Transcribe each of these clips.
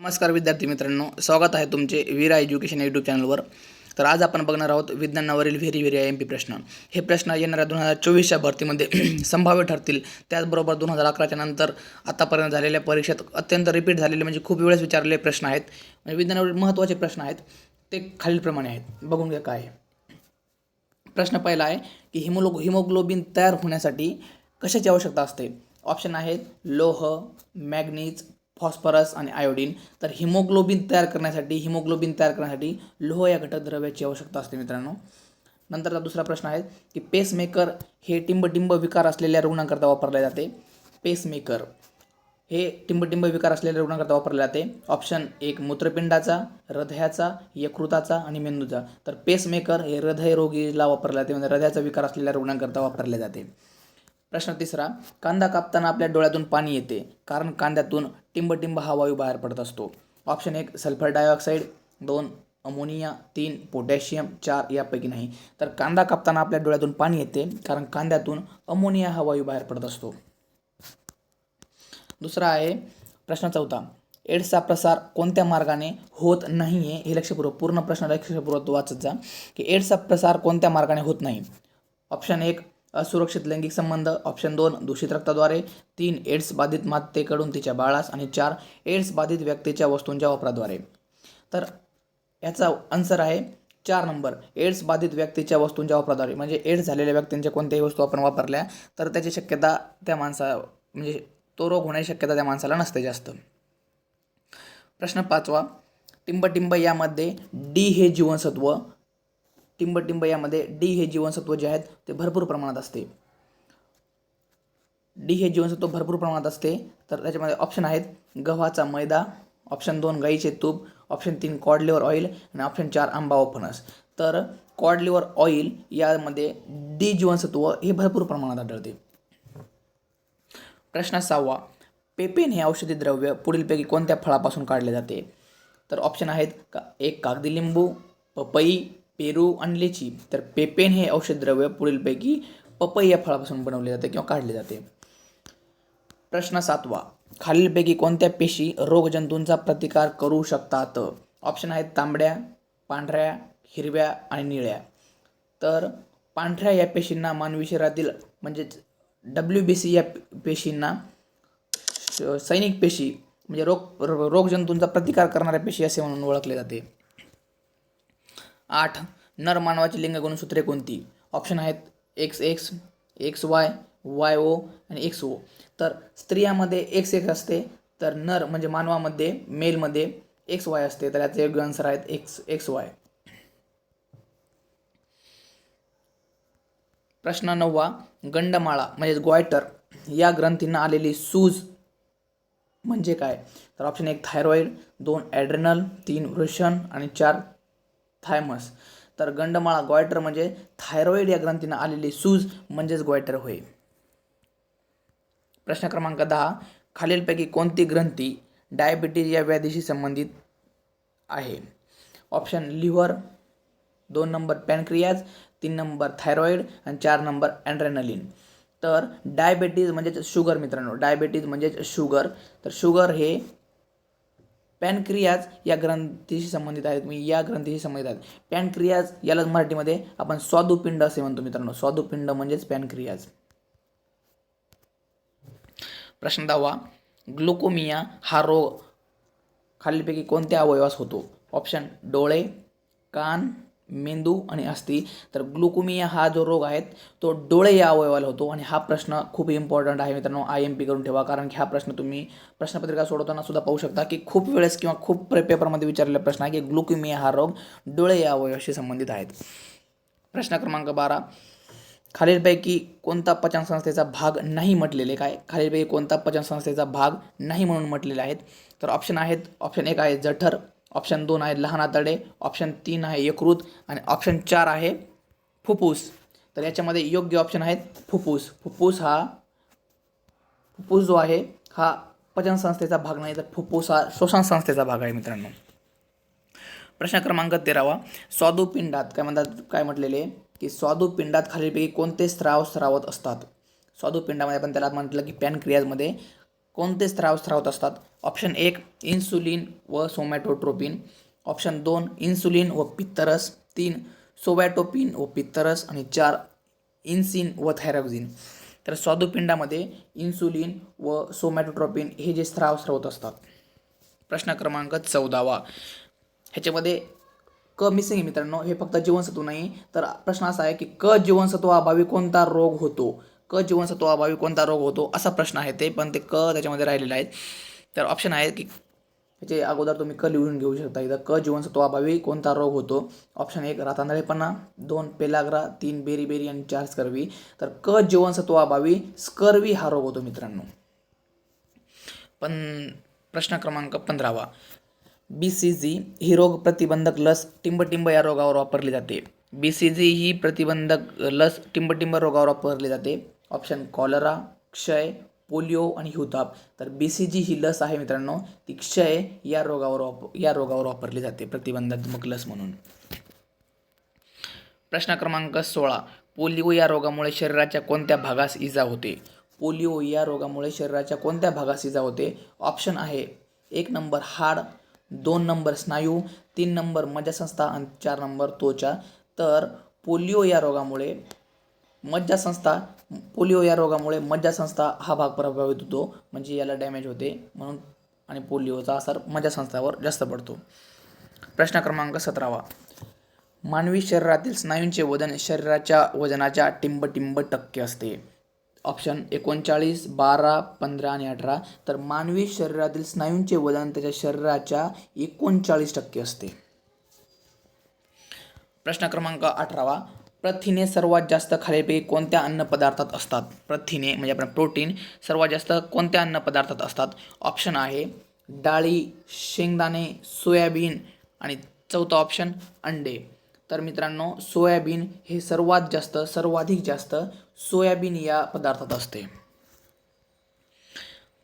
नमस्कार विद्यार्थी मित्रांनो स्वागत आहे तुमचे वीरा एज्युकेशन यूट्यूब चॅनलवर. तर आज आपण बघणार आहोत विज्ञानावरील very very I M P प्रश्न. हे प्रश्न येणाऱ्या दोन हजार चोवीसच्या भरतीमध्ये संभाव्य ठरतील. त्याचबरोबर दोन हजार अकराच्या नंतर आतापर्यंत झालेल्या परीक्षेत अत्यंत रिपीट झालेले म्हणजे खूप वेळेस विचारलेले प्रश्न आहेत. म्हणजे विज्ञानावरील महत्त्वाचे प्रश्न आहेत. ते खालीलप्रमाणे आहेत. बघून घ्या काय प्रश्न पहिला आहे की हिमोलो हिमोग्लोबिन तयार होण्यासाठी कशाची आवश्यकता असते? ऑप्शन आहेत लोह मॅग्नीज फॉस्फरस आणि आयोडीन. तर हिमोग्लोबिन तयार करण्यासाठी हिमोग्लोबिन तयार करण्यासाठी लोह या घटक द्रव्याची आवश्यकता असते मित्रांनो. नंतरचा दुसरा प्रश्न आहे की पेसमेकर हे टिंबटिंब विकार असलेल्या रुग्णांकरता वापरले जाते. पेसमेकर हे टिंबटिंब विकार असलेल्या रुग्णांकरता वापरले जाते. ऑप्शन एक मूत्रपिंडाचा हृदयाचा यकृताचा आणि मेंदूचा. तर पेसमेकर हे हृदयरोगीला वापरले जाते म्हणजे हृदयाचा विकार असलेल्या रुग्णांकरता वापरले जाते. प्रश्न तिसरा कांदा कापताना आपल्या डोळ्यातून पाणी येते कारण कांद्यातून टिंबटिंब हा वायू बाहेर पडत असतो. ऑप्शन एक सल्फर डायऑक्साईड दोन अमोनिया. तीन पोटॅशियम. चार यापैकी नाही. तर कांदा कापताना आपल्या डोळ्यातून पाणी येते कारण कांद्यातून अमोनिया हा वायू बाहेर पडत असतो. दुसरा आहे प्रश्न चौथा एड्सचा प्रसार कोणत्या मार्गाने होत नाही आहे हे लक्षपूर्वक पूर्ण प्रश्न लक्षपूर्वक वाचत जा की एड्सचा प्रसार कोणत्या मार्गाने होत नाही. ऑप्शन एक असुरक्षित लैंगिक संबंध ऑप्शन दोन दूषित रक्ताद्वारे तीन एड्स बाधित मातेकडून तिच्या बाळास आणि चार एड्स बाधित व्यक्तीच्या वस्तूंच्या वापराद्वारे. तर याचा आन्सर आहे चार नंबर. एड्स बाधित व्यक्तीच्या वस्तूंच्या वापराद्वारे. म्हणजे एड्स झालेल्या व्यक्तींच्या कोणत्याही वस्तू आपण वापरल्या तर त्याची शक्यता त्या माणसा म्हणजे तो रोग होण्याची शक्यता त्या माणसाला नसते जास्त. प्रश्न पाचवा. टिंबटिंब यामध्ये डी हे जीवनसत्व टिंबटिंब यामध्ये डी हे जीवनसत्व जे आहेत ते भरपूर प्रमाणात असते. डी हे जीवनसत्व भरपूर प्रमाणात असते तर त्याच्यामध्ये ऑप्शन आहेत गव्हाचा मैदा ऑप्शन दोन गाईचे तूप ऑप्शन तीन कॉड लिव्हर ऑइल आणि ऑप्शन चार आंबा व फणस. तर कॉड लिव्हर ऑइल यामध्ये डी जीवनसत्व हे भरपूर प्रमाणात आढळते. प्रश्न सहावा पेपेन हे औषधी द्रव्य पुढीलपैकी कोणत्या फळापासून काढले जाते? तर ऑप्शन आहेत का एक कागदी लिंबू पपई पेरू आणि लेची तर पेपेन हे औषधद्रव्य पुढीलपैकी पपई या फळापासून बनवले जाते किंवा काढले जाते. प्रश्न सातवा खालीलपैकी कोणत्या पेशी रोगजंतूंचा प्रतिकार करू शकतात? ऑप्शन आहेत तांबड्या पांढऱ्या हिरव्या आणि निळ्या. तर पांढऱ्या या पेशींना मानवी शरीरातील म्हणजेच डब्ल्यू बी सी या पेशींना सैनिक पेशी म्हणजे रोग रोगजंतूंचा प्रतिकार करणाऱ्या पेशी असे म्हणून ओळखले जाते. आठ. नर मानवाची लिंग गुणसूत्रे कोणती? ऑप्शन आहेत X X X Y Y O आणि एक्स ओ तर स्त्रियामध्ये एक्स एक्स असते. तर नर म्हणजे मानवामध्ये मेलमध्ये एक्स वाय असते. तर याचे योग्य आन्सर आहेत एक्स एक्स वाय प्रश्न नववा. गंडमाळा म्हणजेच ग्वायटर या ग्रंथींना आलेली सूज म्हणजे काय? तर ऑप्शन एक थायरॉइड दोन ॲड्रेनल तीन वृषण आणि चार थायमस तर गंडमाळा ग्वायटर म्हणजे थायरॉइड या ग्रंथीनं आलेली सूज म्हणजेच ग्वायटर होय. प्रश्न क्रमांक दहा. खालीलपैकी कोणती ग्रंथी डायबिटीज या व्याधीशी संबंधित आहे? ऑप्शन लिव्हर दोन नंबर पॅनक्रियाज तीन नंबर थायरॉइड आणि चार नंबर अँड्रेनलिन तर डायबेटीज म्हणजेच शुगर मित्रांनो. डायबेटीज म्हणजेच शुगर. तर शुगर हे पॅनक्रियाज या ग्रंथीशी संबंधित आहेत. मी या ग्रंथीशी संबंधित आहेत. पॅनक्रियाज यालाच मराठीमध्ये आपण स्वादुपिंड असे म्हणतो मित्रांनो. स्वादुपिंड म्हणजेच पॅनक्रियाज. प्रश्न दहावा. ग्लुकोमिया हा रोग खालीलपैकी कोणत्या अवयवास होतो? ऑप्शन डोळे कान मेंदू आणि अस्थि. तर ग्लुकोमिया हा जो रोग आहे तो डोळे या अवयवाला होतो आणि हा प्रश्न खूप इम्पॉर्टंट आहे मित्रांनो आय एम पी करून ठेवा. कारण की हा प्रश्न तुम्ही प्रश्नपत्रिका सोडवताना सुद्धा पाहू शकता की खूप वेळेस किंवा खूप पेपरमध्ये विचारलेला प्रश्न आहे की ग्लुकोमिया हा रोग डोळे या अवयवाशी संबंधित आहेत प्रश्न क्रमांक बारा. खालीलपैकी कोणता पचन संस्थेचा भाग नाही म्हटलेले काय? खालीलपैकी कोणता पचन संस्थेचा भाग नाही म्हणून म्हटलेले आहेत? तर ऑप्शन आहेत ऑप्शन एक आहे जठर ऑप्शन दोन आहे लहान आतडे ऑप्शन तीन आहे यकृत आणि ऑप्शन चार आहे फुफ्फूस तर याच्यामध्ये योग्य ऑप्शन आहेत फुफ्फूस फुफ्फुस हा फुफ्फुस जो आहे हा पचन संस्थेचा भाग नाही तर फुफ्फुस हा श्वसन संस्थेचा भाग आहे मित्रांनो. प्रश्न क्रमांक तेरावा. स्वादुपिंडात काय म्हणतात काय म्हटलेले? की स्वादुपिंडात खालीलपैकी कोणते स्राव स्रावत असतात? स्वादुपिंडामध्ये आपण त्याला म्हटलं की पॅनक्रियाजमध्ये कोणते स्त्राव स्त्रावत असतात? ऑप्शन एक इन्सुलिन व सोमॅटोट्रोपिन. ऑप्शन दोन इन्सुलिन व पित्तरस. तीन सोबॅटोपिन व पित्तरस. आणि चार इन्सिन व थायरॉक्झिन तर स्वादुपिंडामध्ये इन्सुलिन व सोमॅटोट्रोपिन हे जे स्त्राव स्रावत असतात. प्रश्न क्रमांक चौदावा. ह्याच्यामध्ये क मिसिंग आहे मित्रांनो. हे फक्त जीवनसत्व नाही तर प्रश्न असा आहे की क जीवनसत्वाअभावी कोणता रोग होतो? क जीवनसत्वाअभावी कोणता रोग होतो असा प्रश्न आहे ते पण ते क त्याच्यामध्ये राहिलेले आहेत. तर ऑप्शन आहे की त्याचे अगोदर तुम्ही क लिहून घेऊ शकता इथं. क जीवनसत्वाअभावी कोणता रोग होतो? ऑप्शन एक रातांदळेपणा. दोन पेलाग्रा. तीन बेरी बेरी आणि चार स्कर्वी. तर क जीवनसत्वाअभावी स्कर्वी हा रोग होतो मित्रांनो. पण प्रश्न क्रमांक पंधरावा. बी सी जी ही रोग प्रतिबंधक लस टिंबटिंब या रोगावर वापरली जाते. बी सी जी ही प्रतिबंधक लस टिंबटिंब रोगावर वापरली जाते. ऑप्शन कॉलरा क्षय पोलिओ आणि हिवताप तर बी सी जी ही लस आहे मित्रांनो. ती क्षय या रोगावर वाप या रोगावर वापरली जाते. प्रतिबंधात्मक लस म्हणून. प्रश्न क्रमांक सोळा. पोलिओ या रोगामुळे शरीराच्या कोणत्या भागास इजा होते? पोलिओ या रोगामुळे शरीराच्या कोणत्या भागास इजा होते? ऑप्शन आहे. एक नंबर हाड दोन नंबर स्नायू तीन नंबर मज्जासंस्था आणि चार नंबर त्वचा. तर पोलिओ या रोगामुळे मज्जासंस्था पोलिओ या रोगामुळे मज्जासंस्था हा भाग प्रभावित होतो म्हणजे याला डॅमेज होते म्हणून आणि पोलिओचा असर मज्जासंस्थावर जास्त पडतो. प्रश्न क्रमांक सतरावा. मानवी शरीरातील स्नायूंचे वजन शरीराच्या वजनाच्या टिंबटिंब टक्के असते. ऑप्शन एकोणचाळीस बारा पंधरा आणि अठरा. तर मानवी शरीरातील स्नायूंचे वजन त्याच्या शरीराच्या एकोणचाळीस टक्के असते. प्रश्न क्रमांक अठरावा. प्रथिने सर्वात जास्त खालीलपैकी कोणत्या अन्नपदार्थात असतात? प्रथिने म्हणजे आपण प्रोटीन सर्वात जास्त कोणत्या अन्नपदार्थात असतात? ऑप्शन आहे डाळी शेंगदाणे सोयाबीन आणि चौथा ऑप्शन अंडे. तर मित्रांनो सोयाबीन हे सर्वात जास्त सर्वाधिक जास्त सोयाबीन या पदार्थात असते.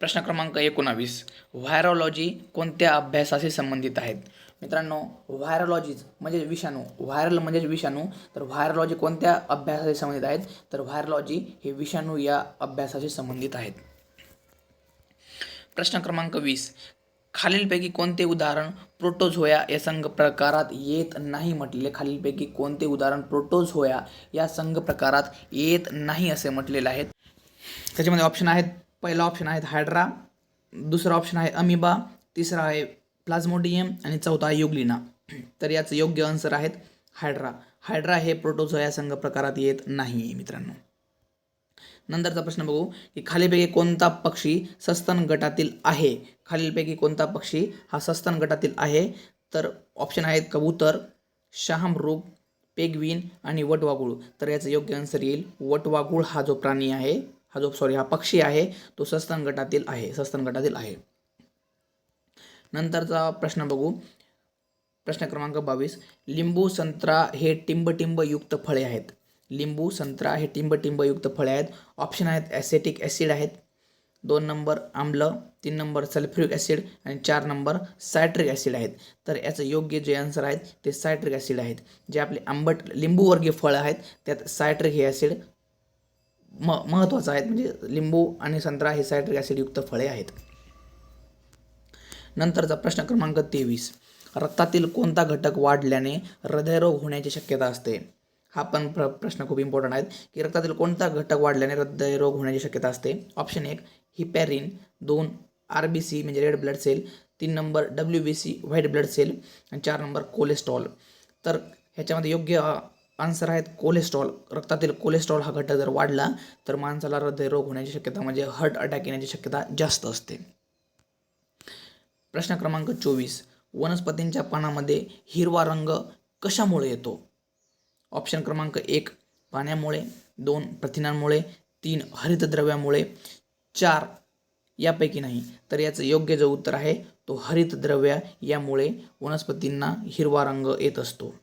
प्रश्न क्रमांक एकोणावीस. व्हायरॉलॉजी कोणत्या अभ्यासाशी संबंधित आहेत? मित्रांनो व्हायरोलॉजीज म्हणजे विषाणू व्हायरल म्हणजे विषाणू तर व्हायरोलॉजी कोणत्या अभ्यासाशी संबंधित आहेत? तर व्हायरोलॉजी हे विषाणू या अभ्यासाशी संबंधित आहेत. प्रश्न क्रमांक वीस. खालीलपैकी कोणते उदाहरण प्रोटोझोया या संघ प्रकारात येत नाही म्हटलेले? खालीलपैकी कोणते उदाहरण प्रोटोझोया या संघ प्रकारात येत नाही असे म्हटलेले आहेत? त्याच्यामध्ये ऑप्शन आहेत पहिला ऑप्शन आहे हायड्रा दुसरा ऑप्शन आहे अमिबा तिसरा आहे प्लाझ्मोडियम आणि चौथा युगलिना. युग्लिना तर याचं योग्य आन्सर आहेत हायड्रा. हायड्रा हे प्रोटोझोया संघ प्रकारात येत नाही मित्रांनो. नंतरचा प्रश्न बघू की खालीपैकी कोणता पक्षी सस्तन गटातील आहे? खालीलपैकी कोणता पक्षी हा सस्तन गटातील आहे? तर ऑप्शन आहेत कबूतर शहामृग पेगविन आणि वटवागुळ तर याचं योग्य आन्सर येईल वटवागुळ हा जो प्राणी आहे हा जो सॉरी हा पक्षी आहे तो सस्तन गटातील आहे सस्तन गटातील आहे. नंतरचा प्रश्न बघू. प्रश्न क्रमांक बावीस. लिंबू संत्रा हे टिंबटिंबयुक्त फळे आहेत. लिंबू संत्रा हे टिंबटिंबयुक्त फळे आहेत. ऑप्शन आहेत ॲसेटिक ॲसिड आहेत. दोन नंबर आम्ल तीन नंबर सल्फ्युरिक ॲसिड आणि चार नंबर सायट्रिक ॲसिड आहेत. तर याचं योग्य जे आन्सर आहेत ते सायट्रिक ॲसिड आहेत. जे आपले आंबट लिंबूवर्गीय फळं आहेत त्यात सायट्रिक हे ॲसिड म महत्त्वाचं आहेत. म्हणजे लिंबू आणि संत्रा हे सायट्रिक ॲसिडयुक्त फळे आहेत. नंतरचा प्रश्न क्रमांक तेवीस. रक्तातील कोणता घटक वाढल्याने हृदयरोग होण्याची शक्यता असते? हा पण प्र प्रश्न खूप इम्पॉर्टंट आहेत. की रक्तातील कोणता घटक वाढल्याने हृदयरोग होण्याची शक्यता असते? ऑप्शन एक हिपॅरिन दोन आर बी सी म्हणजे रेड ब्लड सेल तीन number W B C white blood cell आणि चार नंबर कोलेस्ट्रॉल तर ह्याच्यामध्ये योग्य आन्सर आहेत कोलेस्ट्रॉल रक्तातील कोलेस्ट्रॉल हा घटक जर वाढला तर माणसाला हृदयरोग होण्याची शक्यता म्हणजे हार्ट अटॅक येण्याची शक्यता जास्त असते. प्रश्न क्रमांक चोवीस. वनस्पतींच्या पानामध्ये हिरवा रंग कशामुळे येतो? ऑप्शन क्रमांक एक पाण्यामुळे. दोन प्रथिनांमुळे. तीन हरितद्रव्यामुळे. चार यापैकी नाही. तर याचं योग्य जो उत्तर आहे तो हरितद्रव्य. यामुळे वनस्पतींना हिरवा रंग येत असतो.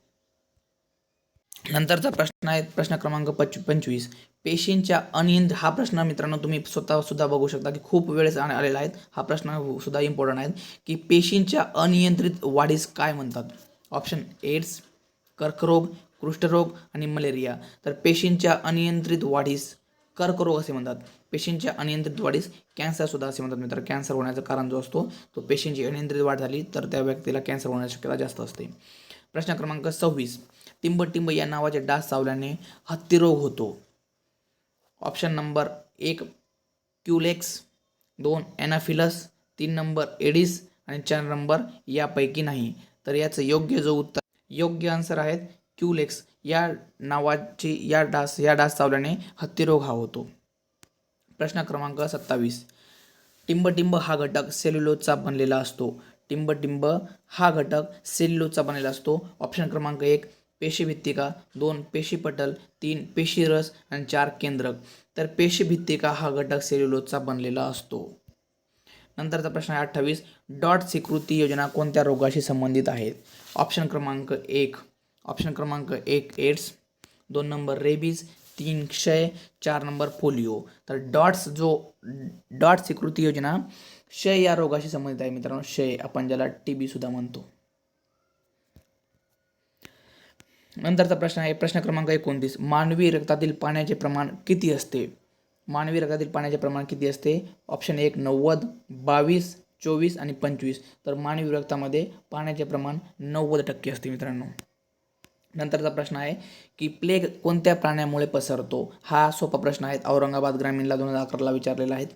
नंतरचा प्रश्न आहे प्रश्न क्रमांक पच पंचवीस. पेशींच्या अनियंत्रित हा प्रश्न मित्रांनो तुम्ही स्वतः सुद्धा बघू शकता की खूप वेळेस आलेला आहे. हा प्रश्न सुद्धा इम्पॉर्टंट आहे की पेशींच्या अनियंत्रित वाढीस काय म्हणतात? ऑप्शन एड्स कर्करोग कुष्ठरोग आणि मलेरिया. तर पेशींच्या अनियंत्रित वाढीस कर्करोग असे म्हणतात. पेशींच्या अनियंत्रित वाढीस कॅन्सर सुद्धा असे म्हणतात मित्र. कॅन्सर होण्याचं कारण जो असतो तो पेशींची अनियंत्रित वाढ झाली तर त्या व्यक्तीला कॅन्सर होण्याची शक्यता जास्त असते. प्रश्न क्रमांक सव्वीस. टिंबटिंब या नावाचे डास चावल्याने हत्तीरोग होतो. ऑप्शन नंबर एक क्युलेक्स दोन ॲनाफिलस तीन नंबर एडिस आणि चार नंबर यापैकी नाही. तर याचं योग्य जो उत्तर योग्य आन्सर आहेत क्युलेक्स या नावाची या डास या डास चावल्याने हत्तीरोग हा होतो. प्रश्न क्रमांक सत्तावीस. टिंबटिंब हा घटक सेल्युलोजचा बनलेला असतो. टिंबटिंब हा घटक सेल्युलोजचा बनलेला असतो. ऑप्शन क्रमांक एक पेशीभित्तिका दोन पेशीपटल तीन पेशीरस आणि चार केंद्रक. तर पेशीभित्तिका हा घटक सेल्युलोजचा बनलेला असतो. नंतरचा प्रश्न आहे अठ्ठावीस. डॉट स्वीकृती योजना कोणत्या रोगाशी संबंधित आहेत? ऑप्शन क्रमांक एक. ऑप्शन क्रमांक एक एड्स. दोन नंबर रेबीज. तीन क्षय. चार नंबर पोलिओ. तर डॉट्स जो डॉट स्वीकृती योजना क्षय या रोगाशी संबंधित आहे मित्रांनो. क्षय आपण ज्याला टी बी सुद्धा म्हणतो. नंतरचा प्रश्न आहे प्रश्न क्रमांक एकोणतीस. मानवी रक्तातील पाण्याचे प्रमाण किती असते? मानवी रक्तातील पाण्याचे प्रमाण किती असते? ऑप्शन एक नव्वद बावीस चोवीस आणि पंचवीस. तर मानवी रक्तामध्ये पाण्याचे प्रमाण नव्वद टक्के असते मित्रांनो. नंतरचा प्रश्न आहे की प्लेग कोणत्या प्राण्यामुळे पसरतो? हा सोपा प्रश्न आहे. औरंगाबाद ग्रामीणला दोन हजार अकराला विचारलेला आहे.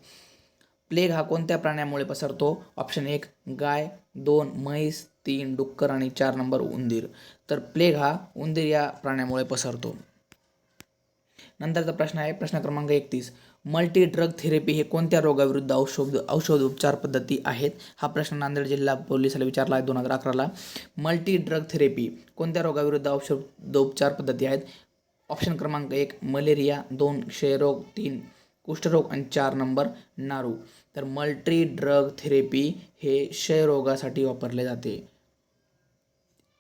प्लेग हा कोणत्या प्राण्यामुळे पसरतो? ऑप्शन एक गाय दोन म्हैस तीन डुक्कर आणि चार नंबर उंदीर. तर प्लेग हा उंदीर या प्राण्यामुळे पसरतो. नंतरचा प्रश्न आहे प्रश्न क्रमांक एकतीस. मल्टी ड्रग थेरपी हे कोणत्या रोगाविरुद्ध औषध औषध उपचार पद्धती आहेत? हा प्रश्न नांदेड जिल्हा पोलिसाला विचारला आहे दोन हजार अकराला. मल्टी ड्रग थेरपी कोणत्या रोगाविरुद्ध औषध उपचार पद्धती आहेत? ऑप्शन क्रमांक एक मलेरिया दोन क्षयरोग तीन कुष्ठरोग आणि चार नंबर नारू. तर मल्टी ड्रग थेरपी हे क्षयरोगासाठी वापरले जाते.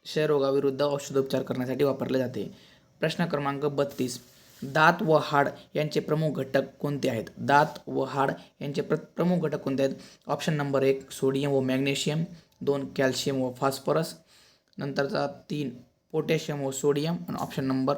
क्षयरोगाविरुद्ध औषधोपचार करण्यासाठी वापरले जाते. प्रश्न क्रमांक बत्तीस. दात व हाड यांचे प्रमुख घटक कोणते आहेत? दात व हाड यांचे प्र प्रमुख घटक कोणते आहेत? ऑप्शन नंबर एक सोडियम व मॅग्नेशियम. दोन कॅल्शियम व फॉस्फरस. नंतरचा तीन पोटॅशियम व सोडियम. आणि ऑप्शन नंबर